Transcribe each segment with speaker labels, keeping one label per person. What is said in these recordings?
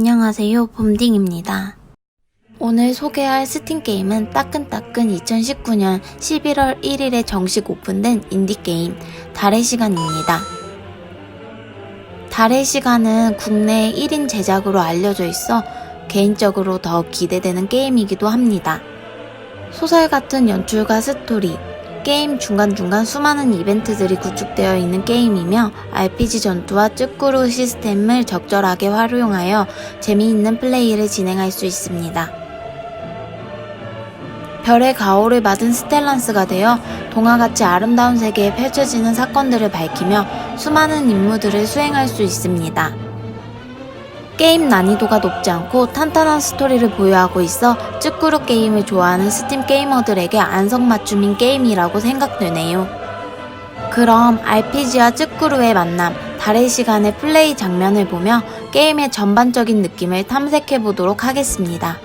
Speaker 1: 안녕하세요, 봄딩입니다. 오늘 소개할 스팀 게임은 따끈따끈 2019년 11월 1일에 정식 오픈된 인디게임 달의 시간입니다. 달의 시간은 국내 1인 제작으로 알려져 있어 개인적으로 더 기대되는 게임이기도 합니다. 소설 같은 연출과 스토리, 게임 중간중간 수많은 이벤트들이 구축되어 있는 게임이며 RPG 전투와 쭈꾸루 시스템을 적절하게 활용하여 재미있는 플레이를 진행할 수 있습니다. 별의 가호를 받은 스텔란스가 되어 동화같이 아름다운 세계에 펼쳐지는 사건들을 밝히며 수많은 임무들을 수행할 수 있습니다. 게임 난이도가 높지 않고 탄탄한 스토리를 보유하고 있어 쭈꾸루 게임을 좋아하는 스팀 게이머들에게 안성맞춤인 게임이라고 생각되네요. 그럼 RPG와 쭈꾸루의 만남, 달의 시간의 플레이 장면을 보며 게임의 전반적인 느낌을 탐색해 보도록 하겠습니다.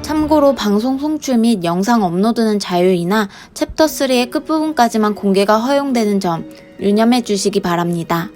Speaker 1: 참고로 방송 송출 및 영상 업로드는 자유이나 챕터 3의 끝부분까지만 공개가 허용되는 점 유념해 주시기 바랍니다.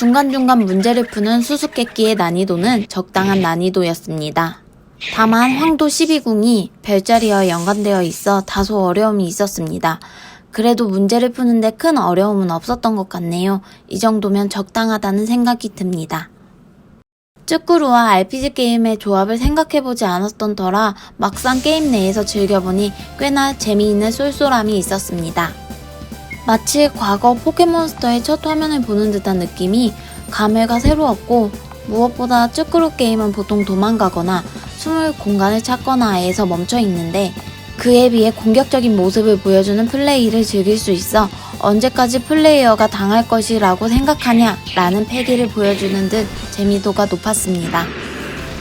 Speaker 1: 중간중간 문제를 푸는 수수께끼의 난이도는 적당한 난이도였습니다. 다만 황도 12궁이 별자리와 연관되어 있어 다소 어려움이 있었습니다. 그래도 문제를 푸는데 큰 어려움은 없었던 것 같네요. 이 정도면 적당하다는 생각이 듭니다. 쭈꾸루와 RPG 게임의 조합을 생각해보지 않았던 터라 막상 게임 내에서 즐겨보니 꽤나 재미있는 쏠쏠함이 있었습니다. 마치 과거 포켓몬스터의 첫 화면을 보는 듯한 느낌이 감회가 새로웠고 무엇보다 쭈꾸루 게임은 보통 도망가거나 숨을 공간을 찾거나 에서 멈춰 있는데 그에 비해 공격적인 모습을 보여주는 플레이를 즐길 수 있어 언제까지 플레이어가 당할 것이라고 생각하냐 라는 패기를 보여주는 듯 재미도가 높았습니다.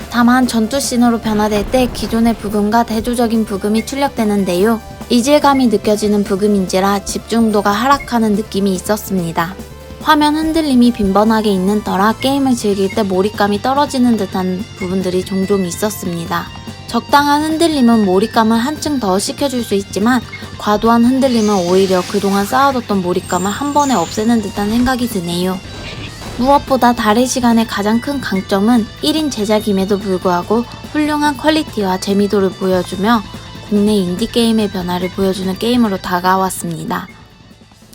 Speaker 1: 다만 전투 씬으로 변화될 때 기존의 부금과 대조적인 부금이 출력되는데요. 이질감이 느껴지는 부금인지라 집중도가 하락하는 느낌이 있었습니다. 화면 흔들림이 빈번하게 있는 터라 게임을 즐길 때 몰입감이 떨어지는 듯한 부분들이 종종 있었습니다. 적당한 흔들림은 몰입감을 한층 더 시켜줄 수 있지만 과도한 흔들림은 오히려 그동안 쌓아뒀던 몰입감을 한 번에 없애는 듯한 생각이 드네요. 무엇보다 달의 시간의 가장 큰 강점은 1인 제작임에도 불구하고 훌륭한 퀄리티와 재미도를 보여주며 국내 인디게임의 변화를 보여주는 게임으로 다가왔습니다.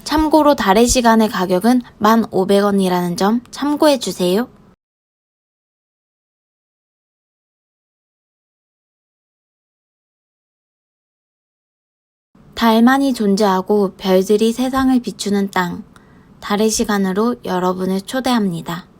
Speaker 1: 참고로 달의 시간의 가격은 1,500원이라는 점 참고해주세요. 달만이 존재하고 별들이 세상을 비추는 땅. 달의 시간으로 여러분을 초대합니다.